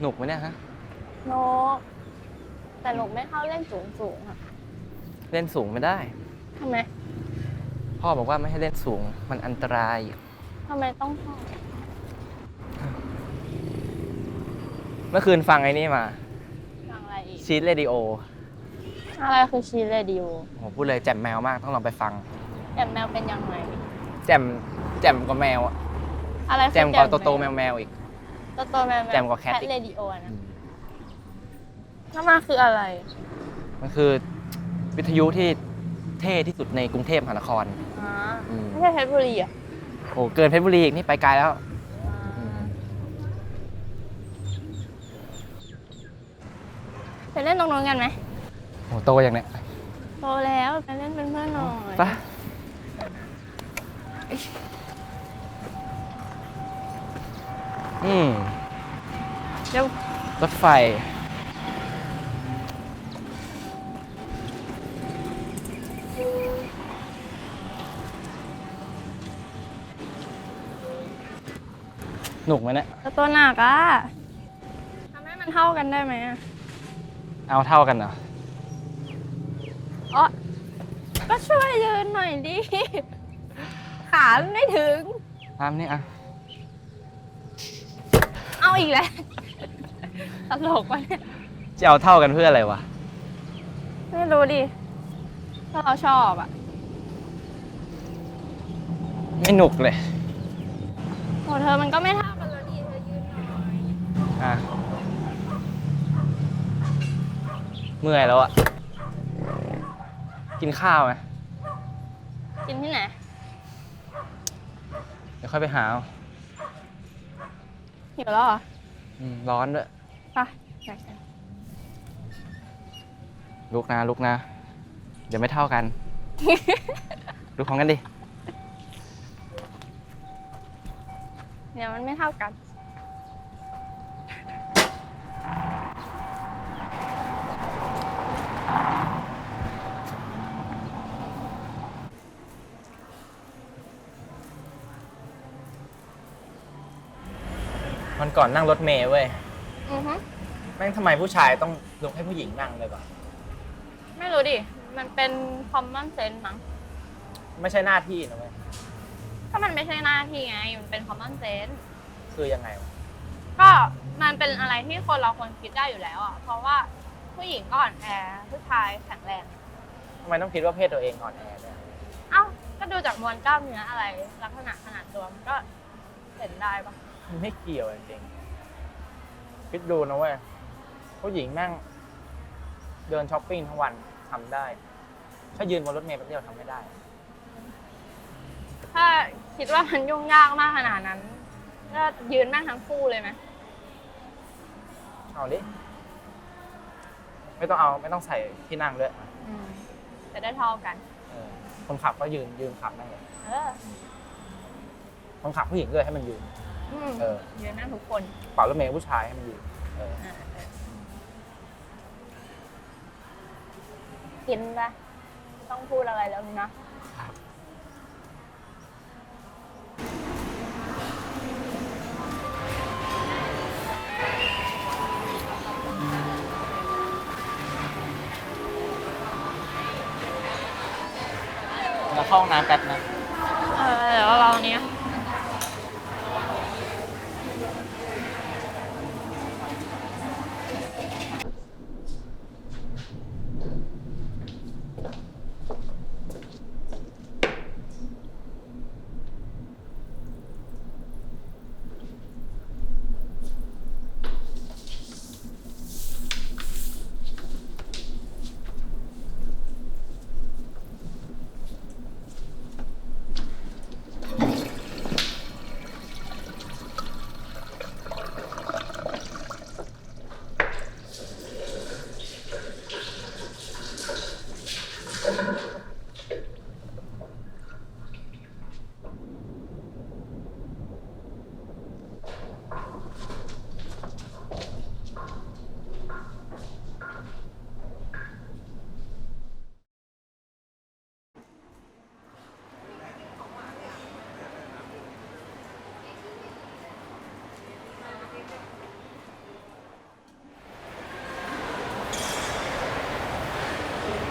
หนุกไหมเนี่ยฮะนกแต่นกไม่เข้าเล่นสูงสูงๆอะเล่นสูงไม่ได้ ทำไมพ่อบอกว่าไม่ให้เล่นสูงมันอันตราย ทำไมต้องเข้าเมื่อคืนฟังไอ้นี่มาฟังอะไรอีก ชีตเรดิโออะไรคือชีเรดิโอโหพูดเลยแจ่มแมวมากต้องลองไปฟัง แต่แมวเป็นยังไงแจ่มแจ่มกว่าแมวอะอะไรคือแจ่มกว่าโตโตแมวแมวอีกโตโตแมวแจ่มกว่าแคทอีก เรดิโอนะแล้วมันคืออะไร มันคือวิทยุที่เท่ที่สุดในกรุงเทพมหานครอ๋อ อืมไม่ใช่เพชรบุรีเหรอะโอ้เกินเพชรบุรีอีกนี่ไปไกลแล้ว ไปเล่นตรงนู้นกันไหมโอ้โตอย่างเนี้ยโตแล้วไปเล่นเป็นเพื่อนหน่อย ไป อืมเดี๋ยวรถไฟ หนุกไหมเนี่ยแล้วตัวหนักอะทำให้มันเท่ากันได้ไหมอะเอาเท่ากันเหรอ อ๋อก็ช่วยยืนหน่อยดิ ขามันไม่ถึง ตามนี่อะเอาอีกแล้วตลกวะเนี่ยจะเอาเท่ากันเพื่ออะไรวะ ไม่รู้ดิถ้าเราชอบอะไม่หนุกเลยโหเธอมันก็ไม่เท่ากันแล้วดิเธอยืนหน่อยอะ เมื่อยแล้วอะ กินข้าวไหมกินที่ไหน เดี๋ยวค่อยไปหาเอา หิวแล้วเหรออืมร้อนด้วยไปไหนกันลุกนะลุกนะ เดี๋ยวไม่เท่ากัน ลุกของกันดิเดี๋ยวมันไม่เท่ากัน มันก่อนนั่งรถเมย์เว้ยอือฮึแม่งทำไมผู้ชายต้องลุกให้ผู้หญิงนั่งเลยวะไม่รู้ดิ มันเป็น common sense มั้งไม่ใช่หน้าที่นะเว้ยก็มันไม่ใช่หน้าที่ไง มันเป็น common sense คือยังไงวะก็มันเป็นอะไรที่คนเราควรคิดได้อยู่แล้วอะ เพราะว่าผู้หญิงก็อ่อนแอ ผู้ชายแข็งแรง ทำไมต้องคิดว่าเพศตัวเองอ่อนแอด้วยเอ้า ก็ดูจากมวลกล้ามเนื้ออะไร ลักษณะขนาดตัวมันก็เห็นได้ปะมัน ไม่เกี่ยวจริงๆคิดดูนะเว้ยผู้หญิงแม่ง เดินช้อปปิ้งทั้งวันทำได้ถ้ายืนบนรถเมล์แป๊บเดียวทำไม่ได้ ถ้าคิดว่ามันยุ่งยากมากขนาดนั้น ก็ยืนแม่งทั้งคู่เลยไหมเอาดิไม่ต้องเอาไม่ต้องใส่ที่นั่งด้วยอืมจะได้เท่ากัน เออคนขับก็ยืนยืนขับนั่งเลยเออคนขับผู้หญิงด้วยให้มันยืน อืมเออยืนนั่งทุกคนเป่ารถเมล์ผู้ชายให้มันยืนเอออ่าเออกินปะต้องพูดอะไรแล้วนะ แล้วเข้าห้องน้ำแป๊บ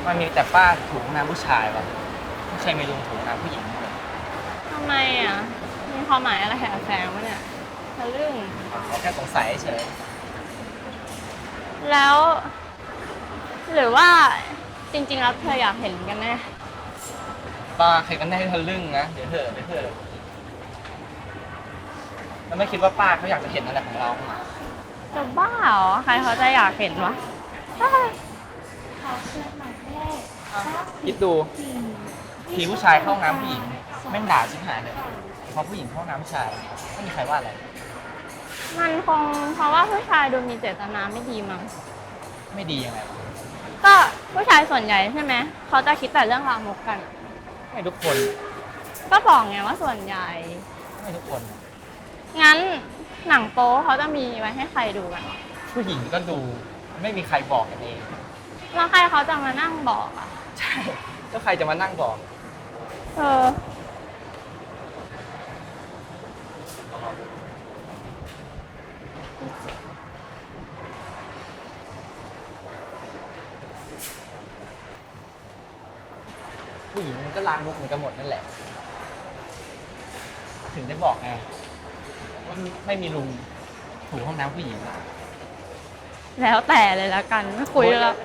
มันมีแต่ป้าถูห้องน้ำผู้ชายวะไม่เคยมีลุงถูห้องน้ำผู้หญิงเลยทำไมอะ มีความหมายอะไรแอบแฝงวะเนี่ยทะลึ่ง เราแค่สงสัยเฉยแล้ว หรือว่าจริงๆแล้วเธออยากเห็นกันแน่ป้าเคยกันได้ทะลึ่งนะ เดี๋ยวเถอะเดี๋ยวเถอะแล้วไม่คิดว่าป้าเขาอยากจะเห็นอะไรของเราบ้างเหรอจะบ้าเหรอ ใครเขาจะอยากเห็นวะ คิดดูทีผู้ชายเข้าห้องน้ำผู้หญิงแม่งด่าชิบหายเลยเพราะผู้หญิงเข้าห้องน้ำผู้ชายไม่มีใครว่าอะไรมันคงเพราะว่าผู้ชายดูมีเจตนาไม่ดีมั้งไม่ดียังไงวะก็ผู้ชายส่วนใหญ่ใช่ไหมเขาจะคิดแต่เรื่องรามกกัน ไม่ทุกคน ก็บอกไงว่าส่วนใหญ่ ไม่ทุกคน งั้นหนังโป๊เขาจะมีไว้ให้ใครดูกันวะผู้หญิงก็ดูไม่มีใครบอกกันเองแล้วใครเขาจะมานั่งบอกอะ ใช่แล้วใครจะมานั่งบอก เออ ผู้หญิงมันก็ล้างมุกเหมือนกันหมดนั่นแหละ ถึงได้บอกไงว่าไม่มีลุงถูห้องน้ำผู้หญิงอะแล้วแต่เลยละกัน ไม่คุยแล้ว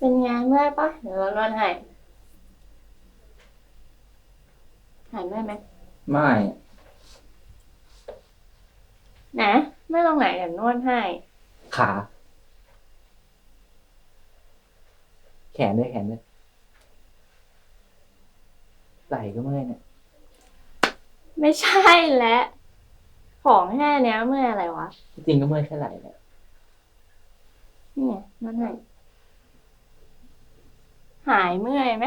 เป็นไงเมื่อยปะเดี๋ยวเรานวดให้หายเมื่อยไหมไม่นะไม่ตรงไหนเดี๋ยวนวดให้ ขา แขนด้วยแขนด้วยไหล่ก็เมื่อยเนี่ยไม่ใช่แล้วของแค่เนี้ยเมื่อยอะไรวะ จริงๆก็เมื่อยแค่ไหล่เนี่ยนี่ไงนวดให้ หายเมื่อยไหม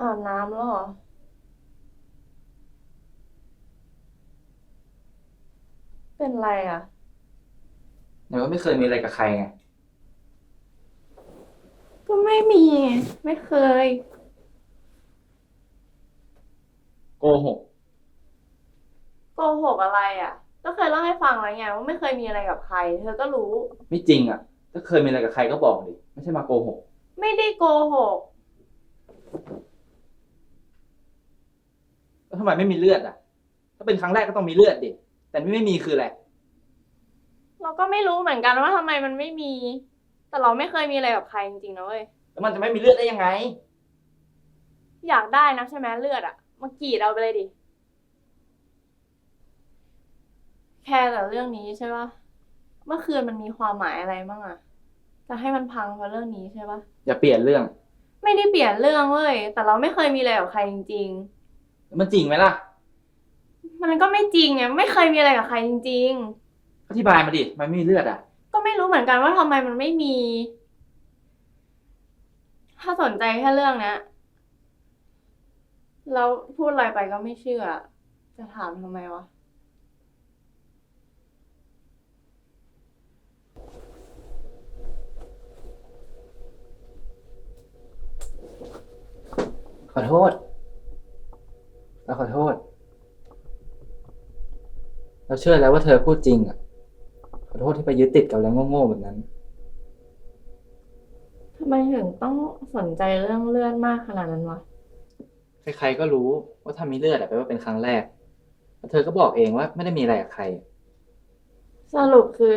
อาบน้ำแล้วเหรอ เป็นไรอะ ไหนว่าไม่เคยมีอะไรกับใครไง ก็ไม่มี ไม่เคย โกหก โกหกอะไรอะ ก็เคยเล่าให้ฟังแล้วไงว่าไม่เคยมีอะไรกับใคร เธอก็รู้ ไม่จริงอะ ถ้าเคยมีอะไรกับใครก็บอกดิ ไม่ใช่มาโกหก ไม่ได้โกหก แล้วทำไมไม่มีเลือดอะ ถ้าเป็นครั้งแรกก็ต้องมีเลือดดิแต่นี่ไม่มีคืออะไรเราก็ไม่รู้เหมือนกันว่าทำไมมันไม่มี แต่เราไม่เคยมีอะไรกับใครจริงๆนะเว้ยแล้วมันจะไม่มีเลือดได้ยังไง อยากได้นะใช่ไหมเลือดอะมากรีดเอาไปเลยดิ แค่แต่เรื่องนี้ใช่ปะเมื่อคืนมันมีความหมายอะไรบ้างอะจะให้มันพังเพราะเรื่องนี้ใช่ปะอย่าเปลี่ยนเรื่อง ไม่ได้เปลี่ยนเรื่องเว้ยแต่เราไม่เคยมีอะไรกับใครจริงแล้ว มันจริงไหมล่ะๆมันก็ไม่จริงไงไม่เคยมีอะไรกับใครจริง อธิบายมาดิ มันไม่มีเลือดอะ ๆ ก็ไม่รู้เหมือนกันว่าทำไมมันไม่มี ถ้าสนใจแค่เรื่องเนี้ยแล้วพูดอะไรไปก็ไม่เชื่อ จะถามทำไมวะ ขอโทษ เราขอโทษ เราเชื่อแล้วว่าเธอพูดจริงอะ ขอโทษที่ไปยึดติดกับอะไรโง่ๆแบบนั้น ทำไมถึงต้องสนใจเรื่องเลื่อนมากขนาดนั้นวะ ใครๆก็รู้ว่าถ้ามีเลือดอะแปลว่าเป็นครั้งแรกแล้วเธอก็บอกเองว่าไม่ได้มีอะไรกับใคร สรุปคือ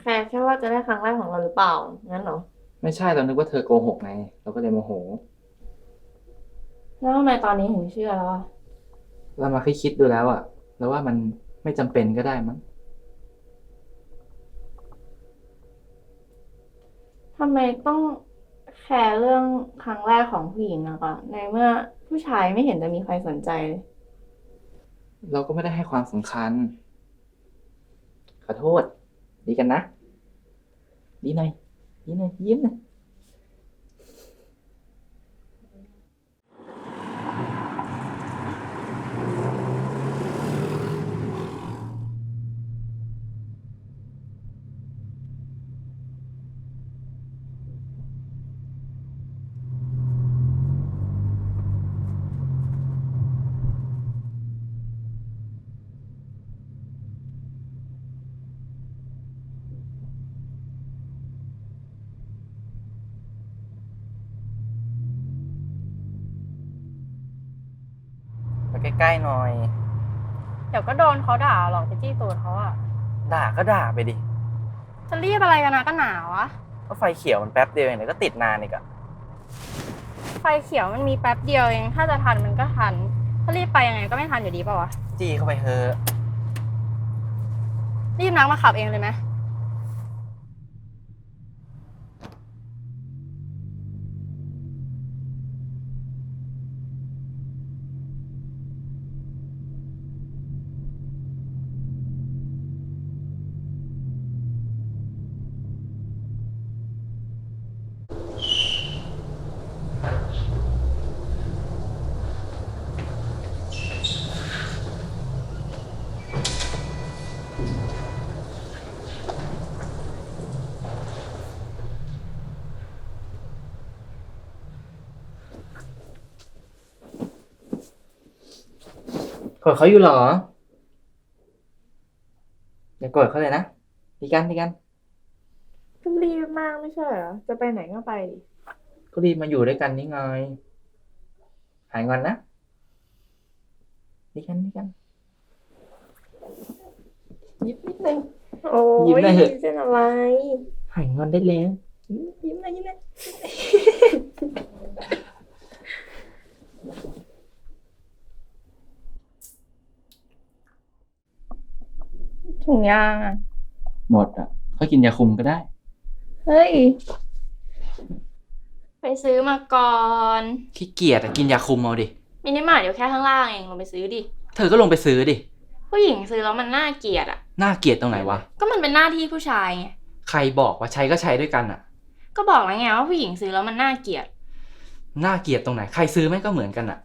แค่แค่ว่าจะได้ครั้งแรกของเราหรือเปล่า งั้นเหรอ ไม่ใช่เรานึกว่าเธอโกหกไง เราก็เลยโมโห แล้วทำไมตอนนี้ถึงเชื่อแล้วอะ เรามาคิดๆดูแล้วอะแล้วว่ามันไม่จำเป็นก็ได้มั้งทำไมต้องแคร์เรื่องครั้งแรกของผู้หญิงอะคะในเมื่อผู้ชายไม่เห็นจะมีใครสนใจเลยเราก็ไม่ได้ให้ความสำคัญ ขอโทษ ดีกันนะ ดีหน่อยดีหน่อยยิ้มหน่อย ใกล้ๆหน่อย เดี๋ยวก็โดนเขาด่าหรอกไปจี้ตูดเขาอะด่าก็ด่าไปดิจะรีบอะไรกันนะก็หนาวอะก็ไฟเขียวมันแป๊บเดียวเองเดี๋ยวก็ติดนานอีกอะไฟเขียวมันมีแป๊บเดียวเอง ถ้าจะทันมันก็ทัน ถ้ารีบไปยังไงก็ไม่ทันอยู่ดีเปล่าวะ จี้เข้าไปเถอะ รีบนักมาขับเองเลยไหม กดเขาอยู่เหรอ อย่ากดเขาเลยนะดีกันดีกันก็รีบมากไม่ใช่เหรอ จะไปไหนก็ไปดิก็รีบมาอยู่ด้วยกันนี่ไงหายงอนนะดีกันดีกัน ยิ้มนิดนึง โอ้ยิ้มได้เหอะเป็นอะไรหายงอนได้แล้ว ยิ้มยิ้มเลยยิ้มเลยถุงยางอะหมดอะค่อยกินยาคุมก็ได้ เฮ้ย ไปซื้อมาก่อน ขี้เกียจอะกินยาคุมเอาดิ มินิมาร์ทเดี๋ยวแค่ข้างล่างเองลงไปซื้อดิ เธอก็ลงไปซื้อดิ ผู้หญิงซื้อแล้วมันน่าเกลียดอะ น่าเกลียดตรงไหนวะ ก็มันเป็นหน้าที่ผู้ชายไงใครบอกว่าใช้ก็ใช้ด้วยกันอะ ก็บอกแล้วไงว่าผู้หญิงซื้อแล้วมันน่าเกลียด น่าเกลียดตรงไหน ใครซื้อแม่งก็เหมือนกันอะ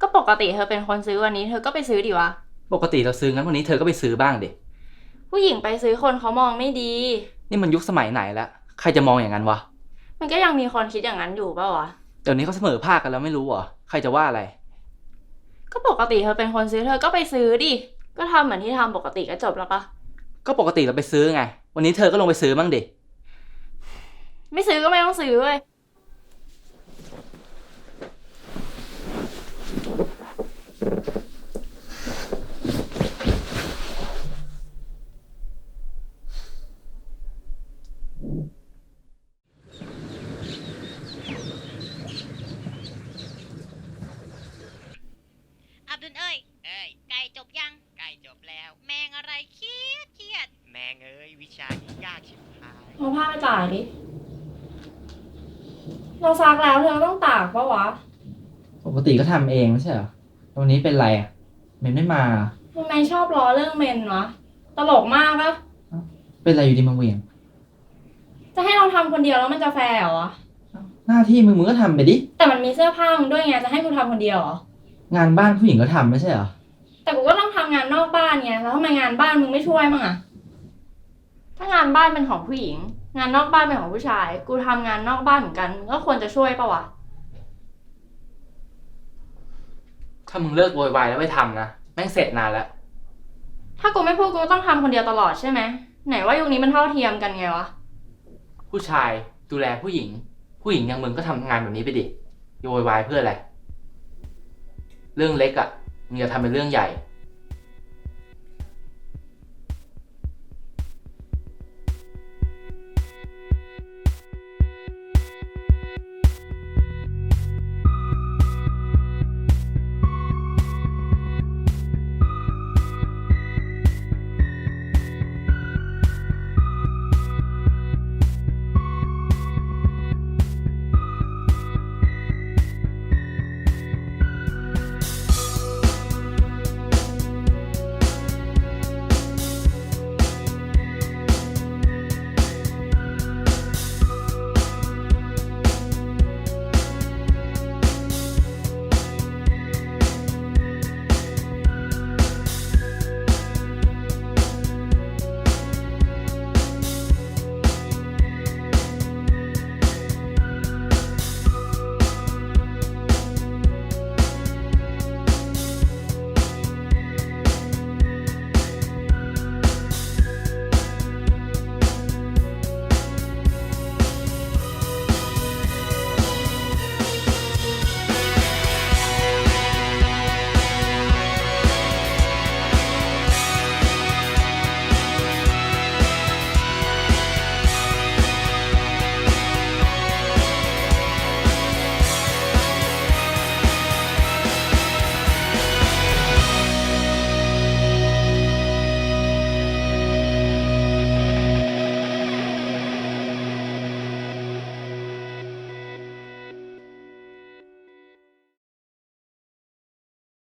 ก็ปกติเธอเป็นคนซื้อวันนี้ เธอก็ไปซื้อดิวะ ปกติเราซื้องั้นวันนี้เธอก็ไปซื้อบ้างดิ ผู้หญิงไปซื้อคนเขามองไม่ดี นี่มันยุคสมัยไหนแล้ว ใครจะมองอย่างนั้นวะ มันก็ยังมีคนคิดอย่างนั้นอยู่เปล่าวะ เดี๋ยวนี้เขาเสมอภาคกันแล้วไม่รู้เหรอ ใครจะว่าอะไร ก็ปกติเธอเป็นคนซื้อเธอก็ไปซื้อดิ ก็ทำเหมือนที่ทำปกติก็จบแล้วปะก็ปกติเราไปซื้อไง วันนี้เธอก็ลงไปซื้อมั่งดิ ไม่ซื้อก็ไม่ต้องซื้อเว้ย อับดุลเอ้ย เอ้ย ไก่จบยัง ล้จบแล้ว แมงอะไรเครียดเครียดแมงเอ้ยวิชานี้ยากชิบหายเอาผ้าไปตากดิ เราซักแล้วเธอต้องตากปะวะปกติก็ทำเองไม่ใช่เหรอวันนี้เป็นไรอะเมนไม่มา ทำไมชอบล้อเรื่องเมนวะ ตลกมากปะเป็นไรอยู่ดีมาเหวียง จะให้เราทำคนเดียวแล้วมันจะแฟร์เหรอวะหน้าที่มึงมึงก็ทำไปดิ แต่มันมีเสื้อผ้ามึงด้วยไง จะให้กูทำคนเดียวเหรอ งานบ้านผู้หญิงก็ทำไม่ใช่เหรอ แต่กูก็ต้องทำงานนอกบ้านไงแล้วทำไมงานบ้านมึงไม่ช่วยมั่งอะถ้างานบ้านเป็นของผู้หญิง งานนอกบ้านเป็นของผู้ชาย กูทำงานนอกบ้านเหมือนกันมึงก็ควรจะช่วยปะวะ ถ้ามึงเลิกโวยวายแล้วไปทำนะ แม่งเสร็จนานแล้ว ถ้ากูไม่พูดกูก็ต้องทำคนเดียวตลอดใช่ไหมไหนว่ายุคนี้มันเท่าเทียมกันไงวะ ผู้ชายดูแลผู้หญิง ผู้หญิงอย่างมึงก็ทำงานแบบนี้ไปดิโวยวายเพื่ออะไร เรื่องเล็กอะ่ะ มึงอย่าทำเป็นเรื่องใหญ่